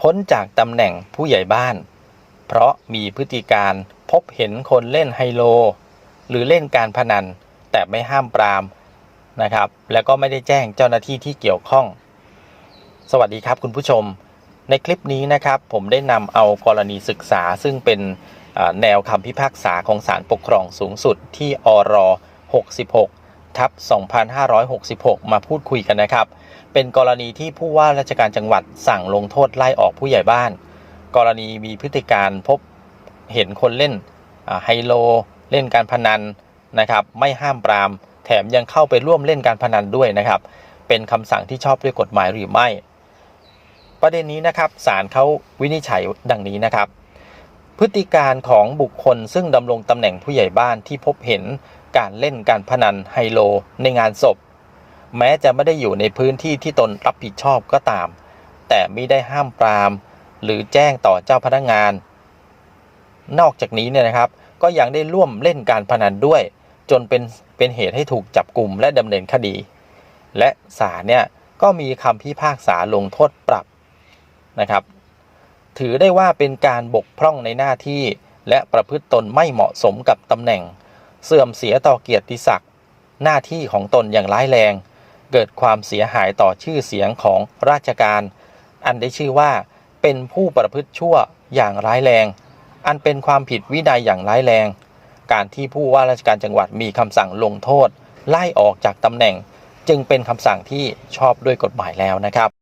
พ้นจากตำแหน่งผู้ใหญ่บ้าน เพราะมีพฤติการพบเห็นคนเล่นไฮโล หรือเล่นการพนัน แต่ไม่ห้ามปรามนะครับ แล้วก็ไม่ได้แจ้งเจ้าหน้าที่ที่เกี่ยวข้อง สวัสดีครับคุณผู้ชม ในคลิปนี้นะครับ ผมได้นำเอากรณีศึกษาซึ่งเป็นแนวคำพิพากษาของศาลปกครองสูงสุดที่อร66 ทับ2566 มาพูดคุยกันนะครับ เป็นกรณีที่ผู้ว่าราชการจังหวัดสั่งลงโทษไล่ออกผู้ใหญ่บ้าน กรณีมีพฤติการพบเห็นคนเล่นไฮโล เล่นการพนันนะครับ ไม่ห้ามปราม แถมยังเข้าไปร่วมเล่นการพนันด้วยนะครับ เป็นคำสั่งที่ชอบด้วยกฎหมายหรือไม่ ประเด็นนี้นะครับศาลเขาวินิจฉัยดังนี้นะครับ พฤติการของบุคคลซึ่งดำรงตำแหน่งผู้ใหญ่บ้านที่พบเห็นการเล่นการพนันไฮโลในงานศพ แม้จะไม่ได้อยู่ในพื้นที่ที่ตนรับผิดชอบก็ตาม แต่ไม่ได้ห้ามปราม หรือแจ้งต่อเจ้าพนักงาน นอกจากนี้เนี่ยนะครับ ก็ยังได้ร่วมเล่นการพนันด้วย จนเป็นเป็นเหตุให้ถูกจับกลุ่มและดำเนินคดี และศาลเนี่ยก็มีคำพิพากษาลงโทษปรับนะครับ ถือได้ว่าเป็นการบกพร่องในหน้าที่ และประพฤติตนไม่เหมาะสมกับตำแหน่ง เสื่อมเสียต่อเกียรติศักดิ์หน้าที่ของตนอย่างร้ายแรง เกิดความเสียหายต่อชื่อเสียงของราชการ อันได้ชื่อว่า เป็นผู้ประพฤติชั่วอย่างร้ายแรง อันเป็นความผิดวินัยอย่างร้ายแรง การที่ผู้ว่าราชการจังหวัดมีคำสั่งลงโทษ ไล่ออกจากตำแหน่ง จึงเป็นคำสั่งที่ชอบด้วยกฎหมายแล้วนะครับ